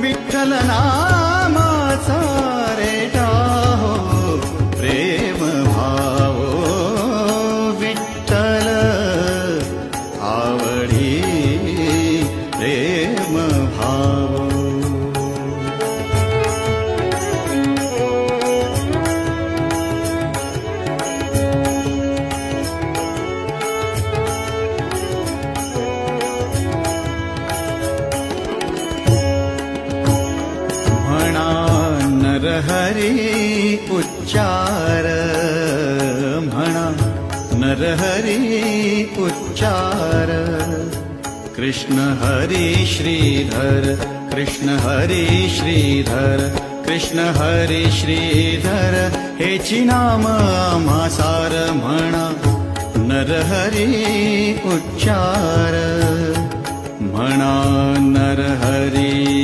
विठ्ठल नामाचा रेटा हो प्रेम भावो विठ्ठल आवडी प्रेम नरहरी उच्चार म्हणा नरहरी उच्चार। कृष्ण हरी श्रीधर कृष्ण हरी श्रीधर कृष्ण हरी श्रीधर। हेची नाम आम्हा सार म्हणा नरहरी उच्चार। म्हणा नरहरी